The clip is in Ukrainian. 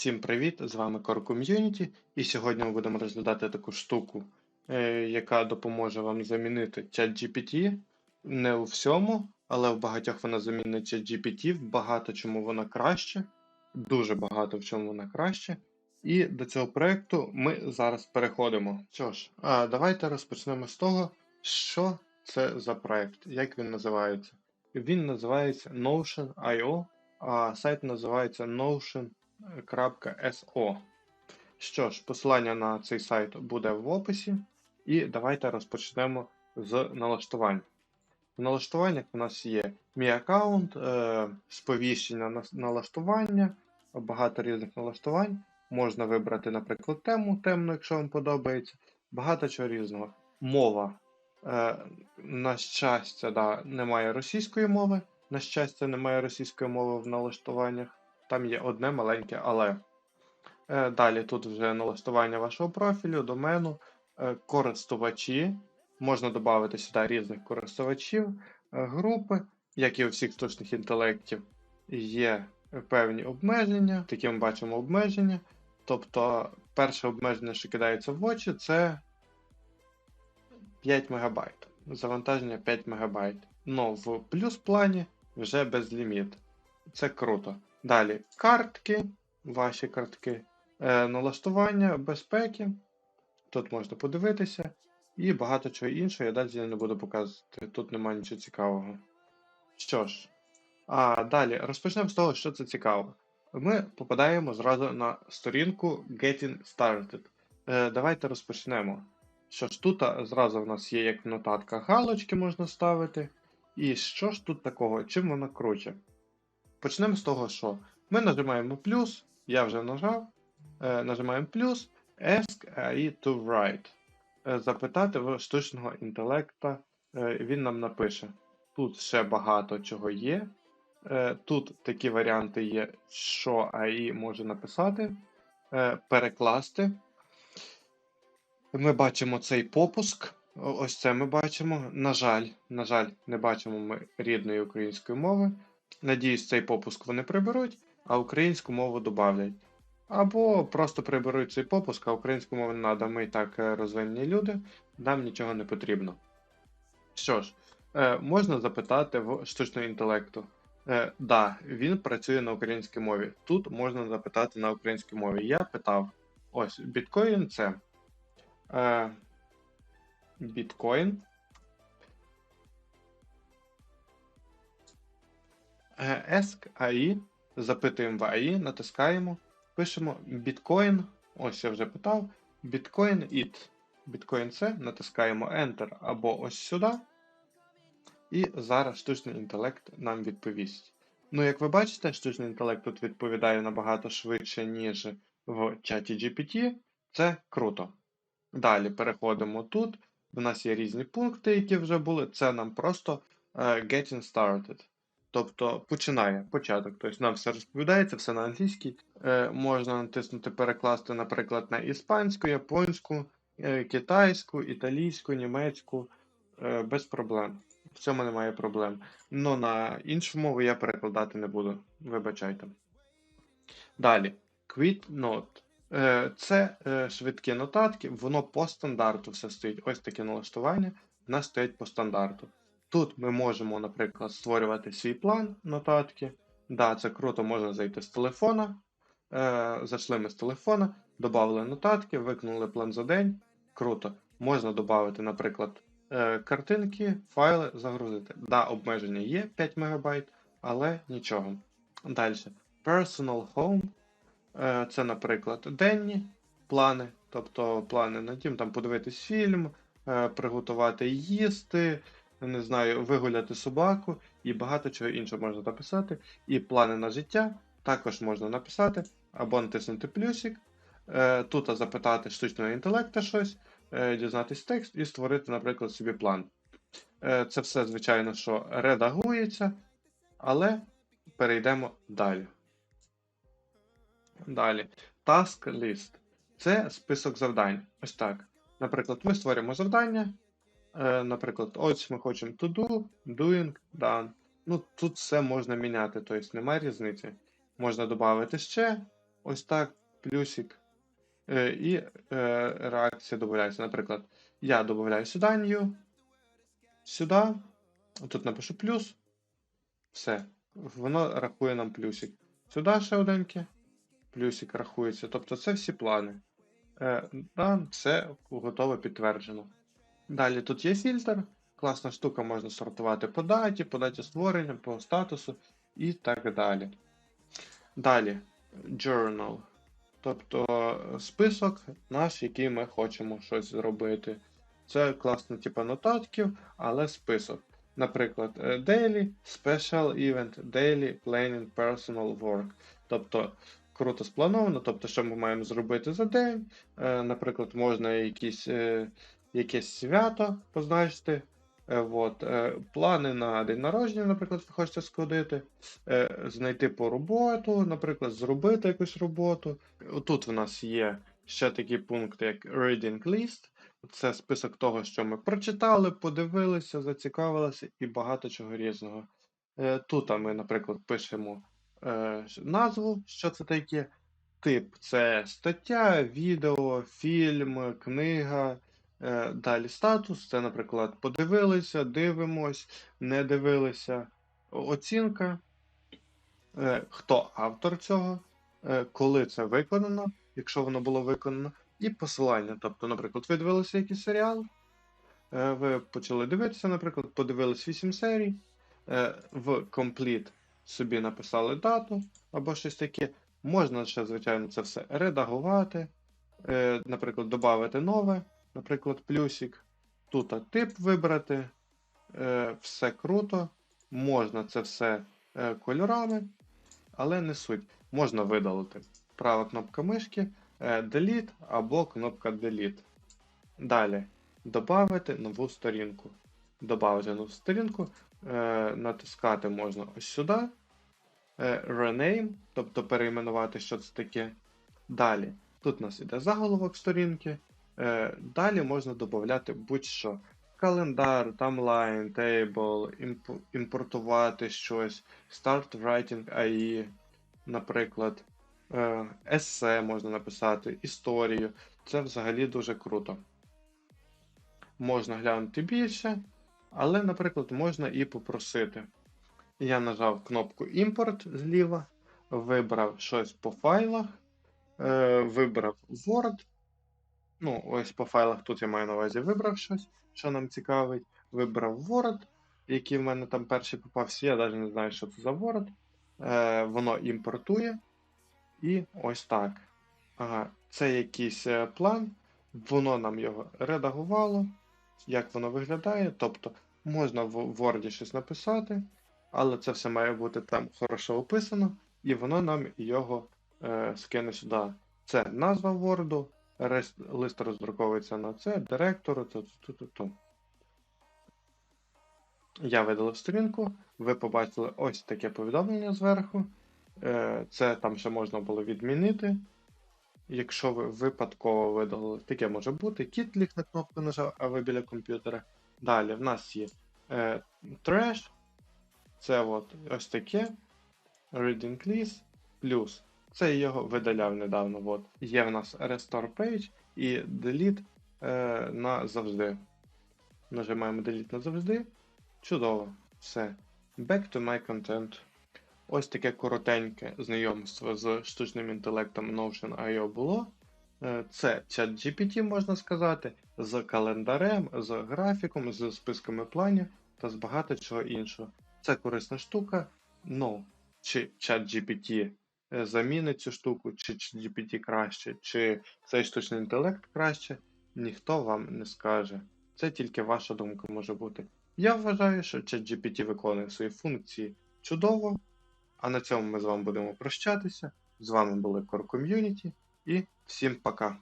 Всім привіт! З вами Core Community, і сьогодні ми будемо розглядати таку штуку, е, яка допоможе вам замінити ChatGPT. Не у всьому, але в багатьох вона замінить ChatGPT, в багато чому вона краще, дуже багато в чому вона краще. І до цього проєкту ми зараз переходимо. Що ж, а давайте розпочнемо з того, що це за проєкт, як він називається. Він називається Notion.io, а сайт називається Notion.so. Що ж, посилання на цей сайт буде в описі. І давайте розпочнемо з налаштувань. В налаштуваннях у нас є мій аккаунт, е, сповіщення на налаштування, багато різних налаштувань. Можна вибрати, наприклад, тему темну, якщо вам подобається. Багато чого різного. Мова. Е, на щастя, да, немає російської мови. На щастя, немає російської мови в налаштуваннях. Там є одне маленьке але. Е, Далі тут вже налаштування вашого профілю, домену, е, користувачі. Можна додати сюди різних користувачів, е, групи, як і у всіх штучних інтелектів, є певні обмеження. Такі ми бачимо обмеження. Тобто, перше обмеження, що кидається в очі, це 5 МБ. Завантаження 5 МБ. Ну, в плюс плані вже безліміт. Це круто. Далі картки, ваші картки, е, налаштування безпеки. Тут можна подивитися. І багато чого іншого я далі не буду показувати. Тут немає нічого цікавого. Що ж, а далі розпочнемо з того, що це цікаво. Ми попадаємо зразу на сторінку Getting Started. Е, давайте розпочнемо. Що ж, тут зразу в нас є як нотатка галочки можна ставити. І що ж тут такого? Чим вона круче? Почнемо з того, що ми нажимаємо плюс, я вже нажав. Е, нажимаємо плюс, Ask AI to write. Е, запитати в штучного інтелекта, е, він нам напише. Тут ще багато чого є. Тут такі варіанти є, що AI може написати, перекласти. Ми бачимо цей попуск. Ось це ми бачимо. На жаль, на жаль, не бачимо ми рідної української мови. Надіюсь, цей попуск вони приберуть, а українську мову додавлять. Або просто приберуть цей попуск, а українську мову не треба. Ми і так е, розвинені люди, нам нічого не потрібно. Що ж, е, можна запитати в штучного інтелекту. Е, да, він працює на українській мові. Тут можна запитати на українській мові. Я питав: ось, біткоін це. Е, біткоін. Е, Ask AI, запитуємо в AI, натискаємо, пишемо біткоін. Ось я вже питав. Біткоін it. Біткоін це, натискаємо Enter або ось сюди. І зараз штучний інтелект нам відповість. Ну, як ви бачите, штучний інтелект тут відповідає набагато швидше, ніж в чаті GPT. Це круто. Далі переходимо тут. У нас є різні пункти, які вже були. Це нам просто е, getting started. Тобто починає початок. Тобто нам все розповідається, все на англійській. Е, можна натиснути перекласти, наприклад, на іспанську, японську, е, китайську, італійську, німецьку е, без проблем. В цьому немає проблем. Но на іншу мову я перекладати не буду. Вибачайте. Далі. Quit Note. Е, Це е, швидкі нотатки, воно по стандарту все стоїть. Ось таке налаштування, в нас стоять по стандарту. Тут ми можемо, наприклад, створювати свій план нотатки. Да, це круто, можна зайти з телефона. Е, Зайшли ми з телефона, додали нотатки, виконали план за день. Круто. Можна додати, наприклад, е, картинки, файли, загрузити. Да, обмеження є 5 МБ, але нічого. Далі. Personal Home. Е, Це, наприклад, денні плани, тобто плани на дім, там подивитись фільм, е, приготувати їсти, не знаю, вигуляти собаку і багато чого іншого можна написати. І плани на життя також можна написати, або натиснути плюсик, е, тут запитати штучного інтелекта щось, е, дізнатись текст і створити, наприклад, собі план. Е, Це все, звичайно, що редагується, але перейдемо далі. Далі. Task list. Це список завдань. Ось так. Наприклад, ми створюємо завдання. Е, Наприклад, ось ми хочемо to do, doing, done. Ну, тут все можна міняти, тобто немає різниці. Можна додати ще, ось так, плюсик. Е, і е, реакція додається. Наприклад, я додаю сюди new, сюди, тут напишу плюс, все. Воно рахує нам плюсик. Сюди ще оденьке, плюсик рахується. Тобто це всі плани. Да, все готово підтверджено. Далі тут є фільтр. Класна штука, можна сортувати по даті, по даті створення, по статусу і так далі. Далі, journal. Тобто е, список наш, який ми хочемо щось зробити. Це класно, типу нотатків, але список. Наприклад, е, daily, special event, daily, planning, personal work. Тобто круто сплановано, тобто, що ми маємо зробити за день. Е, Наприклад, можна якісь, якесь свято позначити. Е, Вот. е, Плани на день народження, наприклад, ви хочете сходити, е, знайти по роботу, наприклад, зробити якусь роботу. Тут в нас є ще такий пункт, як Reading List. Це список того, що ми прочитали, подивилися, зацікавилися і багато чого різного. Тут ми, наприклад, пишемо назву, що це таке. Тип це стаття, відео, фільм, книга. Е, Далі статус, це, наприклад, подивилися, дивимось, не дивилися. Оцінка, е, хто автор цього, е, коли це виконано, якщо воно було виконано, і посилання. Тобто, наприклад, ви дивилися якийсь серіал, ви почали дивитися, наприклад, подивились 8 серій, в Complete собі написали дату або щось таке. Можна ще, звичайно, це все редагувати, наприклад, додати нове, наприклад, плюсик. Тут тип вибрати. Е, Все круто. Можна це все е, кольорами, але не суть. Можна видалити. Права кнопка мишки, е, Delete або кнопка Delete. Далі. Добавити нову сторінку. Добавити нову сторінку. Натискати можна ось сюди. Rename, тобто перейменувати, що це таке. Далі. Тут у нас іде заголовок сторінки. Е, Далі можна додати будь-що. Календар, таймлайн, тейбл, імп- імпортувати щось, start writing AI, наприклад, е, есе можна написати, історію. Це взагалі дуже круто. Можна глянути більше, але, наприклад, можна і попросити. Я нажав кнопку імпорт зліва, вибрав щось по файлах, е, вибрав Word. Ну, ось по файлах тут я маю на увазі вибрав щось, що нам цікавить. Вибрав Word, який в мене там перший попався. Я навіть не знаю, що це за Word. Е, воно імпортує. І ось так. Ага, це якийсь е, план, воно нам його редагувало, як воно виглядає. Тобто можна в Word щось написати, але це все має бути там хорошо описано, і воно нам його е, скине сюди. Це назва Word, лист роздруковується на це, директор, то, то, то, то. Я видалив сторінку, ви побачили ось таке повідомлення зверху. Е, Це там ще можна було відмінити. Якщо ви випадково видалили, таке може бути. Кіт ліг на кнопку нажав, а ви біля комп'ютера. Далі в нас є е. Це от ось таке. Reading list. Плюс. Це його видаляв недавно. От. Є в нас Restore Page і Delete е, назавжди. Нажимаємо Delete назавжди. Чудово. Все. Back to my content. Ось таке коротеньке знайомство з штучним інтелектом Notion.io було. Е, Це чат GPT, можна сказати, з календарем, з графіком, з списками планів та з багато чого іншого. Це корисна штука. Ну, чи чат GPT замінить цю штуку, чи GPT краще, чи цей штучний інтелект краще, ніхто вам не скаже. Це тільки ваша думка може бути. Я вважаю, що ChatGPT виконує свої функції чудово. А на цьому ми з вами будемо прощатися. З вами були Core Community і всім пока.